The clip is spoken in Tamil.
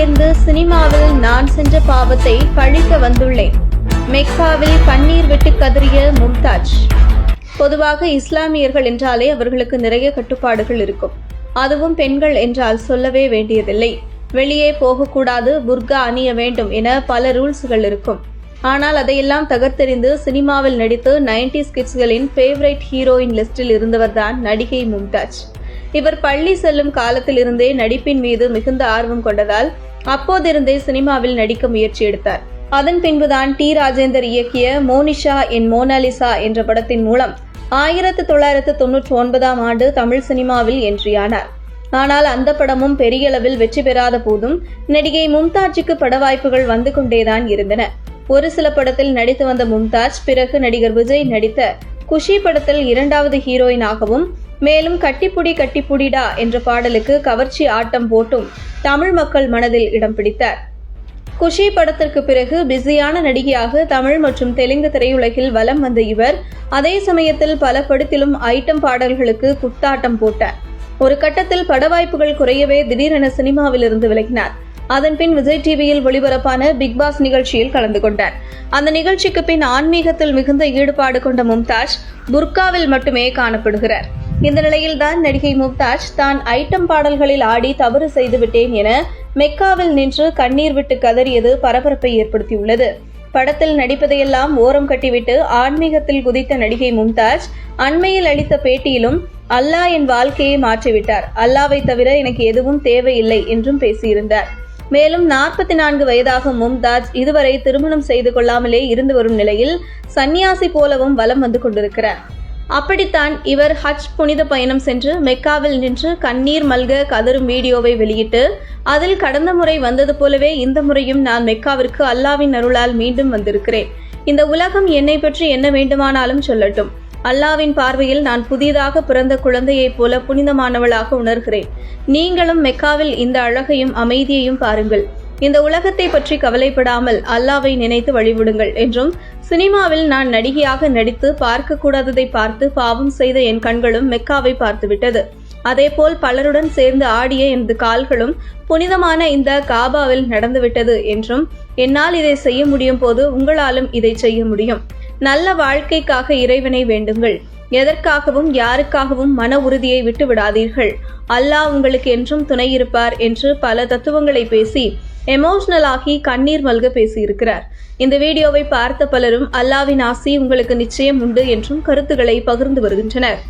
சேர்ந்து சினிமாவில் நான் சென்ற பாவத்தை பழிக்க வந்துள்ளேன். மெக்காவில் கண்ணீர் விட்டு கதறிய மும்தாஜ். பொதுவாக இஸ்லாமியர்கள் என்றாலே அவர்களுக்கு நிறைய கட்டுப்பாடுகள் இருக்கும். அதுவும் பெண்கள் என்றால் சொல்லவே வேண்டியதில்லை. வெளியே போகக்கூடாது புர்கா அணிய வேண்டும் என பல ரூல்ஸ்கள் இருக்கும். ஆனால் அதையெல்லாம் தகர்த்தெறிந்து சினிமாவில் நடித்து 90s கிட்ஸ்களின் ஃபேவரைட் ஹீரோயின் லிஸ்டில் இருந்தவர்தான் நடிகை மும்தாஜ். இவர் பள்ளி செல்லும் காலத்திலிருந்தே நடிப்பின் மீது மிகுந்த ஆர்வம் கொண்டதால் அப்போதிருந்தே சினிமாவில் நடிக்க முயற்சி எடுத்தார். அதன் பின்புதான் டி. ராஜேந்தர் இயக்கிய மோனிஷா என் மோனாலிசா என்ற படத்தின் மூலம் ஆயிரத்து தொள்ளாயிரத்து தொன்னூற்றி ஒன்பதாம் ஆண்டு தமிழ் சினிமாவில் என்றியானார் ஆனால் அந்த படமும் பெரிய அளவில் வெற்றி பெறாத போதும் நடிகை மும்தாஜுக்கு பட வாய்ப்புகள் வந்து கொண்டேதான் இருந்தன. ஒரு சில படத்தில் நடித்து வந்த மும்தாஜ் பிறகு நடிகர் விஜய் நடித்த குஷி படத்தில் இரண்டாவது ஹீரோயினாகவும் மேலும் கட்டிப்புடி கட்டிப்புடிடா என்ற பாடலுக்கு கவர்ச்சி ஆட்டம் போட்டும் தமிழ் மக்கள் மனதில் இடம் பிடித்தார். குஷி படத்திற்கு பிறகு பிஸியான நடிகையாக தமிழ் மற்றும் தெலுங்கு திரையுலகில் வலம் வந்த இவர் அதே சமயத்தில் பல படத்திலும் ஐட்டம் பாடல்களுக்கு குத்தாட்டம் போட்டார். ஒரு கட்டத்தில் பட வாய்ப்புகள் குறையவே திடீரென சினிமாவில் இருந்து விலகினார். அதன் பின் விஜய் டிவியில் ஒளிபரப்பான பிக் பாஸ் நிகழ்ச்சியில் கலந்து கொண்டார். அந்த நிகழ்ச்சிக்கு பின் ஆன்மீகத்தில் மிகுந்த ஈடுபாடு கொண்ட மும்தாஜ் புர்காவில் மட்டுமே காணப்படுகிறார். இந்த நிலையில்தான் நடிகை மும்தாஜ் தான் ஐட்டம் பாடல்களில் ஆடி தவறு செய்துவிட்டேன் என மெக்காவில் நின்று கண்ணீர் விட்டு கதறியது பரபரப்பை ஏற்படுத்தியுள்ளது. படத்தில் நடிப்பதையெல்லாம் ஓரம் கட்டிவிட்டு ஆன்மீகத்தில் குதித்த நடிகை மும்தாஜ் அண்மையில் அளித்த பேட்டியிலும் அல்லாஹ் என் வாழ்க்கையை மாற்றிவிட்டார். அல்லாவை தவிர எனக்கு எதுவும் தேவையில்லை என்றும் பேசியிருந்தார். மேலும் நாற்பத்தி நான்கு வயதாகும் மும்தாஜ் இதுவரை திருமணம் செய்து கொள்ளாமலே இருந்து வரும் நிலையில் சன்னியாசி போலவும் வலம் வந்து கொண்டிருக்கிறார். அப்படித்தான் இவர் ஹஜ் புனித பயணம் சென்று மெக்காவில் நின்று கண்ணீர் மல்க கதரும் வீடியோவை வெளியிட்டு அதில் கடந்த முறை வந்தது போலவே இந்த முறையும் நான் மெக்காவிற்கு அல்லாவின் அருளால் மீண்டும் வந்திருக்கிறேன். இந்த உலகம் என்னை பற்றி என்ன வேண்டுமானாலும் சொல்லட்டும். அல்லாவின் பார்வையில் நான் புதிதாக பிறந்த குழந்தையைப் போல புனிதமானவளாக உணர்கிறேன். நீங்களும் மெக்காவில் இந்த அழகையும் அமைதியையும் பாருங்கள். இந்த உலகத்தை பற்றி கவலைப்படாமல் அல்லாவை நினைத்து வழிவிடுங்கள் என்றும் சினிமாவில் நான் நடிகையாக நடித்து பார்க்கக்கூடாததை பார்த்து பாவம் செய்த என் கண்களும் மெக்காவை பார்த்துவிட்டது. அதேபோல் பலருடன் சேர்ந்து ஆடிய எனது கால்களும் புனிதமான இந்த காபாவில் நடந்துவிட்டது என்றும் என்னால் இதை செய்ய முடியும் போது உங்களாலும் இதை செய்ய முடியும். நல்ல வாழ்க்கைக்காக இறைவனை வேண்டுங்கள். எதற்காகவும் யாருக்காகவும் மன உறுதியை விட்டு விடாதீர்கள் அல்லாஹ் உங்களுக்கு என்றும் துணை இருப்பார் என்று பல தத்துவங்களை பேசி எமோஷனல் ஆகி கண்ணீர் மல்க பேசியிருக்கிறார். இந்த வீடியோவை பார்த்த பலரும் அல்லாவின் ஆசி உங்களுக்கு நிச்சயம் உண்டு என்றும் கருத்துக்களை பகிர்ந்து வருகின்றனர்.